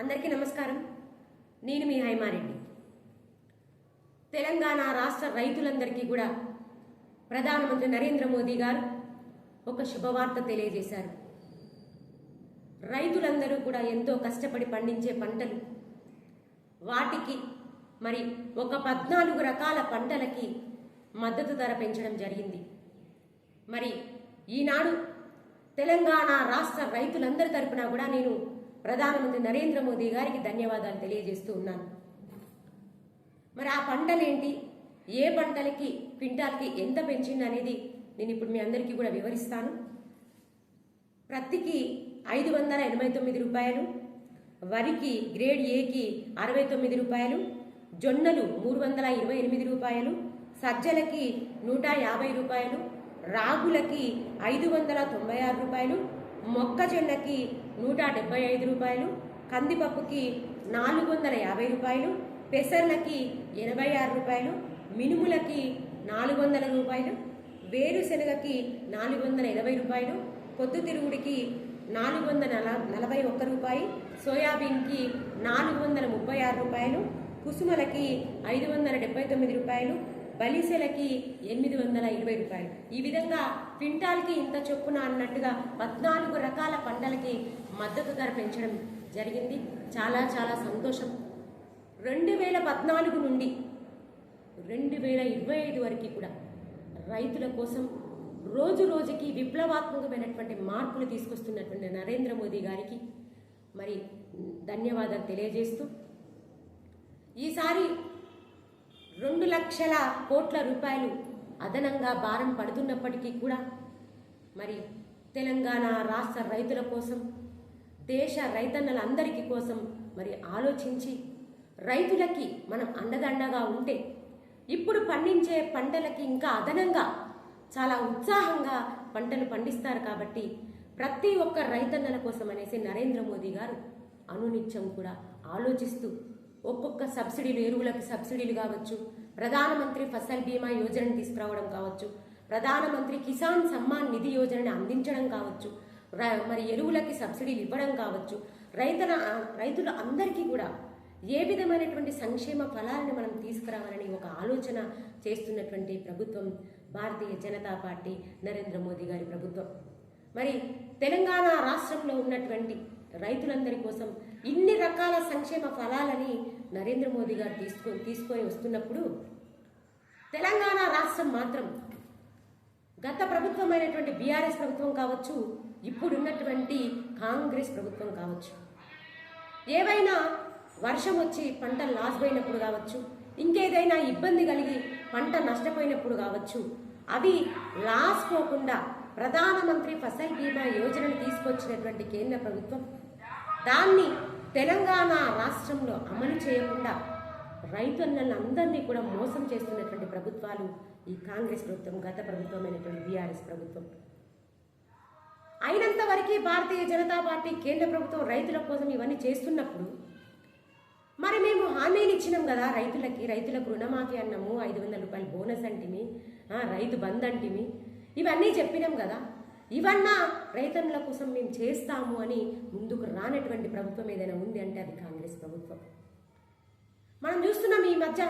అందరికీ నమస్కారం. నేను మీ హైమారెడ్డి. తెలంగాణ రాష్ట్ర రైతులందరికీ కూడా ప్రధానమంత్రి నరేంద్ర మోదీ గారు ఒక శుభవార్త తెలియజేశారు. రైతులందరూ కూడా ఎంతో కష్టపడి పండించే పంటలు వాటికి మరి ఒక పద్నాలుగు రకాల పంటలకి మద్దతు ధర పెంచడం జరిగింది. మరి ఈనాడు తెలంగాణ రాష్ట్ర రైతులందరి తరపున కూడా నేను ప్రధానమంత్రి నరేంద్ర మోదీ గారికి ధన్యవాదాలు తెలియజేస్తూ ఉన్నాను. మరి ఆ పంటలేంటి? ఏ పంటలకి క్వింటాల్కి ఎంత పెంచింది అనేది నేను ఇప్పుడు మీ అందరికీ కూడా వివరిస్తాను. ప్రత్తికి ఐదు వందల ఎనభై తొమ్మిది రూపాయలు వరికి గ్రేడ్ ఏకి అరవై తొమ్మిది రూపాయలు జొన్నలు మూడు వందల ఇరవై ఎనిమిది రూపాయలు సజ్జలకి నూట యాభై రూపాయలు రాగులకి ఐదు వందల తొంభై ఆరు రూపాయలు మొక్కజొన్నకి నూట డెబ్బై ఐదు రూపాయలు కందిపప్పుకి నాలుగు వందల యాభై రూపాయలు పెసర్లకి ఎనభై ఆరు రూపాయలు మినుములకి నాలుగు వందల రూపాయలు వేరుశెనగకి నాలుగు వందల ఇరవై రూపాయలు పొద్దుతిరుగుడికి నాలుగు వందల నల నలభై ఒక్క రూపాయి సోయాబీన్కి నాలుగు వందల ముప్పై ఆరు రూపాయలు కుసుమలకి ఐదు వందల డెబ్బై తొమ్మిది రూపాయలు బలిసెలకి ఎనిమిది వందల ఇరవై రూపాయలు. ఈ విధంగా క్వింటాల్కి ఇంత చొప్పున అన్నట్టుగా పద్నాలుగు రకాల పంటలకి మద్దతు ధర పెంచడం జరిగింది. చాలా చాలా సంతోషం. రెండు వేల పద్నాలుగు నుండి రెండు వేల ఇరవై ఐదు వరకు కూడా రైతుల కోసం రోజు రోజుకి విప్లవాత్మకమైనటువంటి మార్పులు తీసుకొస్తున్నటువంటి నరేంద్ర మోదీ గారికి మరి ధన్యవాదాలు తెలియజేస్తూ ఈసారి రెండు లక్షల కోట్ల రూపాయలు అదనంగా భారం పడుతున్నప్పటికీ కూడా మరి తెలంగాణ రాష్ట్ర రైతుల కోసం దేశ రైతన్నలందరికీ కోసం మరి ఆలోచించి రైతులకి మనం అండదండగా ఉంటే ఇప్పుడు పండించే పంటలకి ఇంకా అదనంగా చాలా ఉత్సాహంగా పంటలు పండిస్తారు కాబట్టి ప్రతి ఒక్క రైతన్నల కోసం అనేసి నరేంద్ర మోదీ గారు అనునిత్యం కూడా ఆలోచిస్తూ ఒక్కొక్క సబ్సిడీలు ఎరువులకు సబ్సిడీలు కావచ్చు ప్రధానమంత్రి ఫసల్ బీమా యోజనను తీసుకురావడం కావచ్చు ప్రధానమంత్రి కిసాన్ సమ్మాన్ నిధి యోజనని అందించడం కావచ్చు మరి ఎరువులకి సబ్సిడీలు ఇవ్వడం కావచ్చు రైతుల రైతుల అందరికీ కూడా ఏ విధమైనటువంటి సంక్షేమ ఫలాలను మనం తీసుకురావాలని ఒక ఆలోచన చేస్తున్నటువంటి ప్రభుత్వం భారతీయ జనతా పార్టీ నరేంద్ర మోదీ గారి ప్రభుత్వం. మరి తెలంగాణ రాష్ట్రంలో ఉన్నటువంటి రైతులందరి కోసం ఇన్ని రకాల సంక్షేమ ఫలాలని నరేంద్ర మోదీ గారు తీసుకొని తీసుకొని వస్తున్నప్పుడు తెలంగాణ రాష్ట్రం మాత్రం గత ప్రభుత్వమైనటువంటి బీఆర్ఎస్ ప్రభుత్వం కావచ్చు ఇప్పుడున్నటువంటి కాంగ్రెస్ ప్రభుత్వం కావచ్చు. ఏవైనా వర్షం వచ్చి పంట లాస్ పోయినప్పుడు కావచ్చు ఇంకేదైనా ఇబ్బంది కలిగి పంట నష్టపోయినప్పుడు కావచ్చు అవి లాస్ పోకుండా ప్రధానమంత్రి ఫసల్ బీమా యోజనను తీసుకొచ్చినటువంటి కేంద్ర ప్రభుత్వం దాన్ని తెలంగాణ రాష్ట్రంలో అమలు చేయకుండా రైతన్నలందరినీ కూడా మోసం చేస్తున్నటువంటి ప్రభుత్వాలు ఈ కాంగ్రెస్ ప్రభుత్వం గత ప్రభుత్వమైనటువంటి బీఆర్ఎస్ ప్రభుత్వం. అయినంత వరకు భారతీయ జనతా పార్టీ కేంద్ర ప్రభుత్వం రైతుల కోసం ఇవన్నీ చేస్తున్నప్పుడు మరి మేము హామీలు ఇచ్చినాం కదా రైతులకి రైతులకు రుణమాఫీ అన్నాము ఐదు వందల రూపాయలు బోనస్ అంటిమి రైతు బంద్ అంటిమి ఇవన్నీ చెప్పినాం కదా. ఇవన్నా రైతన్నుల కోసం మేము చేస్తాము అని ముందుకు రానటువంటి ప్రభుత్వం ఏదైనా ఉంది అంటే అది కాంగ్రెస్ ప్రభుత్వం. మనం చూస్తున్నాం ఈ మధ్య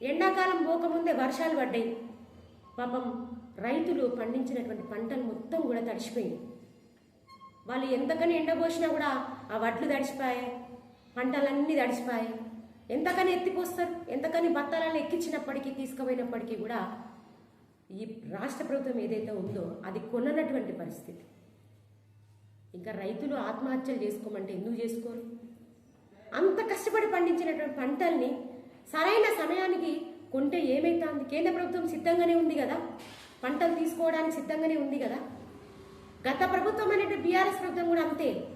ఎండాకాలం పోకముందే వర్షాలు పడ్డాయి. పాపం రైతులు పండించినటువంటి పంటలు మొత్తం కూడా తడిచిపోయింది వాళ్ళు ఎంతకని ఎండబోసినా కూడా ఆ వడ్లు తడిసిపోయాయి పంటలన్నీ తడిసిపోయాయి ఎంతకని ఎత్తిపోస్తారు ఎంతకని బత్తాలను ఎక్కించినప్పటికీ తీసుకుపోయినప్పటికీ కూడా ఈ రాష్ట్ర ప్రభుత్వం ఏదైతే ఉందో అది కొననటువంటి పరిస్థితి. ఇంకా రైతులు ఆత్మహత్యలు చేసుకోమంటే ఎందుకు చేసుకోరు? అంత కష్టపడి పండించినటువంటి పంటల్ని సరైన సమయానికి కొంటే ఏమైతుంది? కేంద్ర ప్రభుత్వం సిద్ధంగానే ఉంది కదా? పంటలు తీసుకోవడానికి సిద్ధంగానే ఉంది కదా? గత ప్రభుత్వం అనేటువంటి బీఆర్ఎస్ ప్రభుత్వం కూడా అంతే.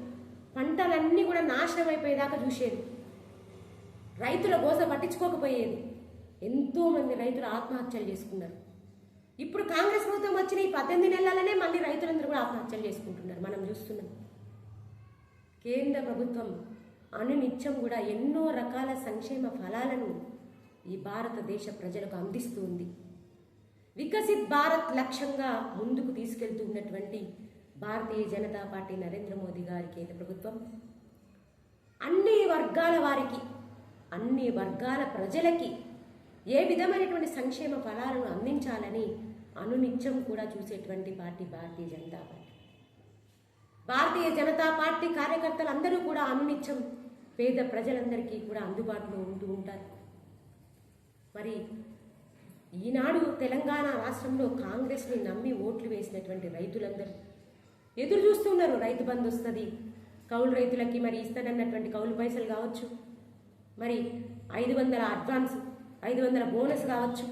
పంటలన్నీ కూడా నాశనం అయిపోయేదాకా చూసేది. రైతుల గోస పట్టించుకోకపోయేది. ఎంతోమంది రైతులు ఆత్మహత్యలు చేసుకున్నారు. ఇప్పుడు కాంగ్రెస్ ప్రభుత్వం వచ్చిన ఈ పద్దెనిమిది నెలలనే మళ్ళీ రైతులందరూ కూడా ఆత్మహత్యలు చేసుకుంటున్నారు. మనం చూస్తున్నాం. కేంద్ర ప్రభుత్వం అనునిత్యం కూడా ఎన్నో రకాల సంక్షేమ ఫలాలను ఈ భారతదేశ ప్రజలకు అందిస్తూ ఉంది. వికసిత్ భారత్ లక్ష్యంగా ముందుకు తీసుకెళ్తూ ఉన్నటువంటి భారతీయ జనతా పార్టీ నరేంద్ర మోదీ గారి కేంద్ర ప్రభుత్వం అన్ని వర్గాల వారికి అన్ని వర్గాల ప్రజలకి ఏ విధమైనటువంటి సంక్షేమ ఫలాలను అందించాలని అనునిత్యం కూడా చూసేటువంటి party Bharatiya Janata party. Bharatiya Janata party కార్యకర్తలు అందరూ కూడా అనునిత్యం పేద ప్రజలందరికీ కూడా అందుబాటులో ఉంటూ ఉంటారు. మరి ఈనాడు తెలంగాణ రాష్ట్రంలో కాంగ్రెస్ని నమ్మి ఓట్లు వేసినటువంటి రైతులందరూ ఎదురు చూస్తున్నారు. రైతు బంధు వస్తుంది కౌలు రైతులకి మరి ఇస్తానన్నటువంటి కౌలు పైసలు కావచ్చు మరి ఐదు వందల అడ్వాన్స్ ఐదు వందల బోనస్ కావచ్చు.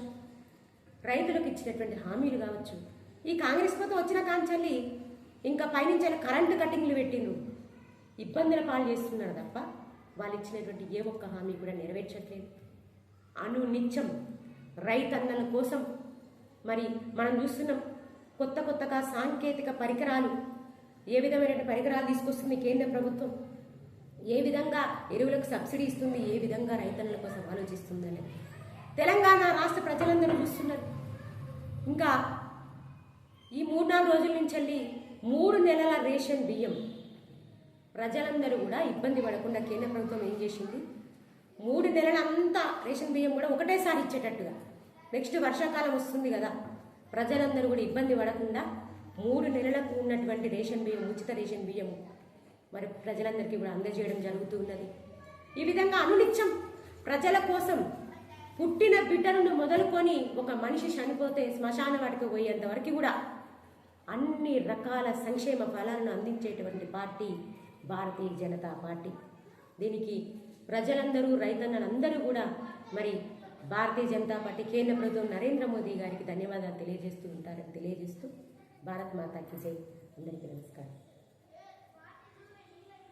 రైతులకు ఇచ్చినటువంటి హామీలు కావచ్చు. ఈ కాంగ్రెస్ ప్రభుత్వం వచ్చిన కాంచల్లి ఇంకా పైనుంచి కరెంటు కట్టింగ్లు పెట్టిండు ఇబ్బందుల పాలు చేస్తున్నారు తప్ప వాళ్ళు ఇచ్చినటువంటి ఏ ఒక్క హామీ కూడా నెరవేర్చట్లేదు. అను నిత్యం రైతన్నల కోసం మరి మనం చూస్తున్నాం కొత్త కొత్తగా సాంకేతిక పరికరాలు ఏ విధమైన పరికరాలు తీసుకొస్తుంది కేంద్ర ప్రభుత్వం? ఏ విధంగా ఎరువులకు సబ్సిడీ ఇస్తుంది? ఏ విధంగా రైతన్నల కోసం ఆలోచిస్తుందని తెలంగాణ రాష్ట్ర ప్రజలందరూ చూస్తున్నారు. ఇంకా ఈ మూడు నాలుగు రోజుల నుంచి వెళ్ళి మూడు నెలల రేషన్ బియ్యం. ప్రజలందరూ కూడా ఇబ్బంది పడకుండా కేంద్ర ప్రభుత్వం ఏం చేసింది? మూడు నెలలంతా రేషన్ బియ్యం కూడా ఒకటేసారి ఇచ్చేటట్టుగా. నెక్స్ట్ వర్షాకాలం వస్తుంది కదా ప్రజలందరూ కూడా ఇబ్బంది పడకుండా మూడు నెలలకు ఉన్నటువంటి రేషన్ బియ్యం ఉచిత రేషన్ బియ్యం మరి ప్రజలందరికీ కూడా అందజేయడం జరుగుతూ ఉన్నది. ఈ విధంగా అనునిత్యం ప్రజల కోసం పుట్టిన బిడ్డలను మొదలుకొని ఒక మనిషి చనిపోతే శ్మశాన వాటికి పోయేంత వరకు కూడా అన్ని రకాల సంక్షేమ ఫలాలను అందించేటువంటి పార్టీ భారతీయ జనతా పార్టీ. దీనికి ప్రజలందరూ రైతన్నలందరూ కూడా మరి భారతీయ జనతా పార్టీ కేంద్ర ప్రభుత్వం నరేంద్ర మోదీ గారికి ధన్యవాదాలు తెలియజేస్తూ ఉంటారని తెలియజేస్తూ భారత్ మాతాకి జై. అందరికీ నమస్కారం.